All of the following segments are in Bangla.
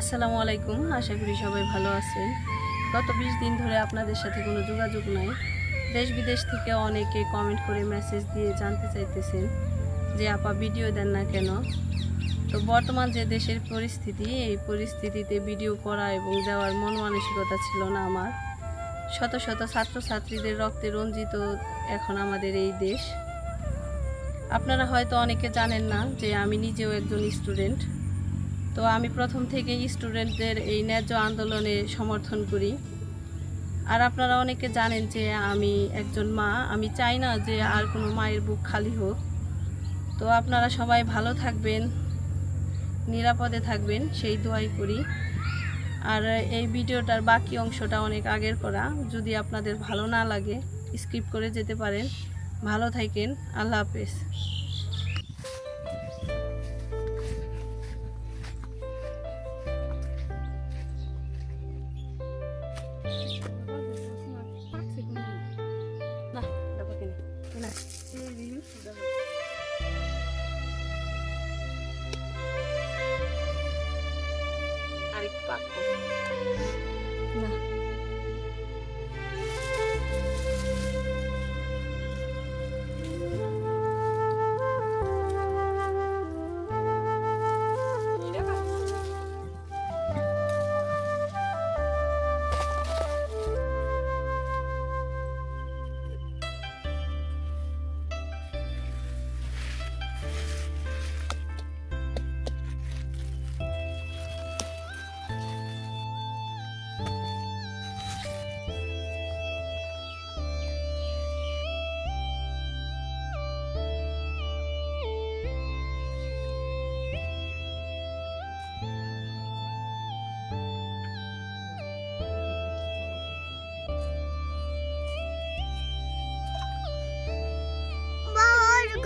আসসালামু আলাইকুম, আশা করি সবাই ভালো আছেন। গত বিশ দিন ধরে আপনাদের সাথে কোনো যোগাযোগ নাই। দেশ বিদেশ থেকে অনেকে কমেন্ট করে মেসেজ দিয়ে জানতে চাইতেছেন যে, আপা ভিডিও দেন না কেন? তো বর্তমান যে দেশের পরিস্থিতি, এই পরিস্থিতিতে ভিডিও করা এবং দেওয়ার মন মানসিকতা ছিল না আমার। শত শত ছাত্রছাত্রীদের রক্তে রঞ্জিত এখন আমাদের এই দেশ। আপনারা হয়তো অনেকে জানেন না যে, আমি নিজেও একজন স্টুডেন্ট তো আমি প্রথম থেকে স্টুডেন্টদের এই ন্যায্য আন্দোলনে সমর্থন করি। আর আপনারা অনেকে জানেন যে আমি একজন মা, আমি চাই না যে আর কোনো মায়ের বুক খালি হোক। তো আপনারা সবাই ভালো থাকবেন, নিরাপদে থাকবেন, সেই দোয়াই করি। আর এই ভিডিওটার বাকি অংশটা অনেক আগের করা। যদি আপনাদের ভালো না লাগে স্কিপ করে যেতে পারেন। ভালো থাকেন, আল্লাহ হাফেজ। ako.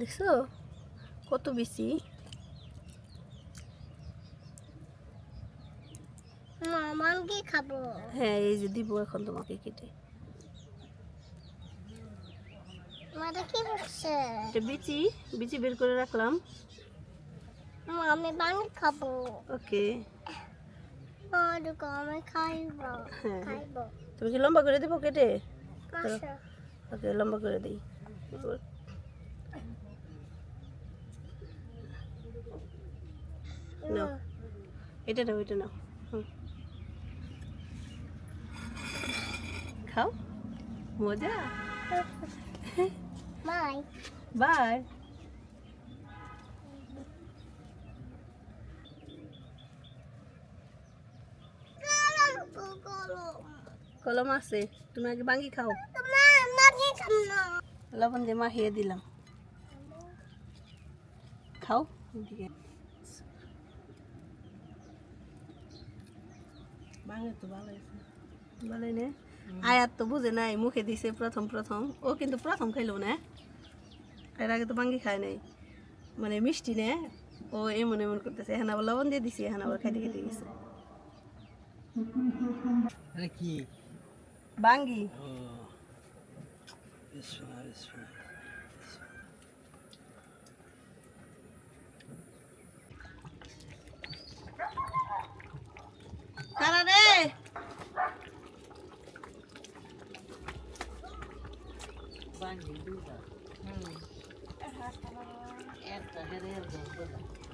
দেখছ কত খাব। হ্যাঁ এই যে দিব এখন তোমাকে কেটে মারে কি হচ্ছে? এটা বিচি বিচি বের করে রাখলাম আমি বাঙ্গি খাব। ওকে আমি খাইবো। হ্যাঁ খাইবো। তুমি কি লম্বা করে দেবো কেটে ওকে লম্বা করে দিই নাও এটা নাও এটা নাও। খাও মজা বাই। বাই। কলম আছে তুমি আগে বাঙ্গি খাও। লবণ দিয়ে মাখিয়ে দিলাম খাও ভালোই নে? আয়াত তো বুঝে নাই মুখে দিছে প্রথম প্রথম। ও কিন্তু প্রথম খাইলো না। এর আগে তো বাঙ্গি খায় নাই। মানে মিষ্টি নে। ও এমন এমন করতেছে। এখন আবার লবণ দিয়ে দিছি এখন আবার খাইতে খেতে গেছে। কি? বাঙ্গি? 嗯，那啥，好了，哎，他还得有工作。